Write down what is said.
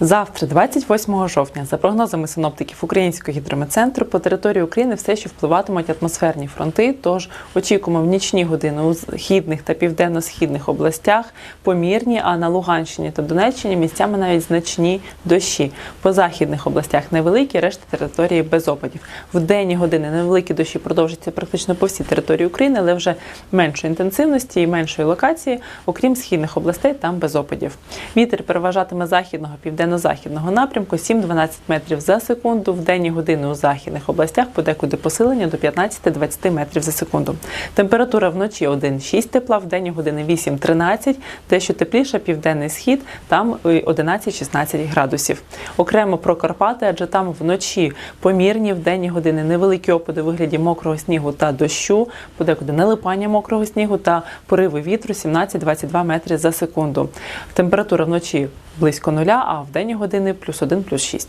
Завтра, 28 жовтня, за прогнозами синоптиків Українського гідрометцентру, по території України все ще впливатимуть атмосферні фронти. Тож очікуємо в нічні години у східних та південно-східних областях помірні, а на Луганщині та Донеччині місцями навіть значні дощі. По західних областях невеликі, решта території без опадів. В денні години невеликі дощі продовжаться практично по всій території України, але вже меншої інтенсивності і меншої локації, окрім східних областей, там без опадів. Вітер переважатиме західного південно-західного напрямку 7-12 метрів за секунду. В денні години у західних областях подекуди посилення до 15-20 метрів за секунду. Температура вночі 1-6 тепла, в денні години 8-13, дещо тепліше південний схід, там 11-16 градусів. Окремо про Карпати, адже там вночі помірні, в денні години невеликі опади у вигляді мокрого снігу та дощу, подекуди налипання мокрого снігу та пориви вітру 17-22 метри за секунду. Температура вночі близько нуля, а в денні години плюс 1, плюс 6.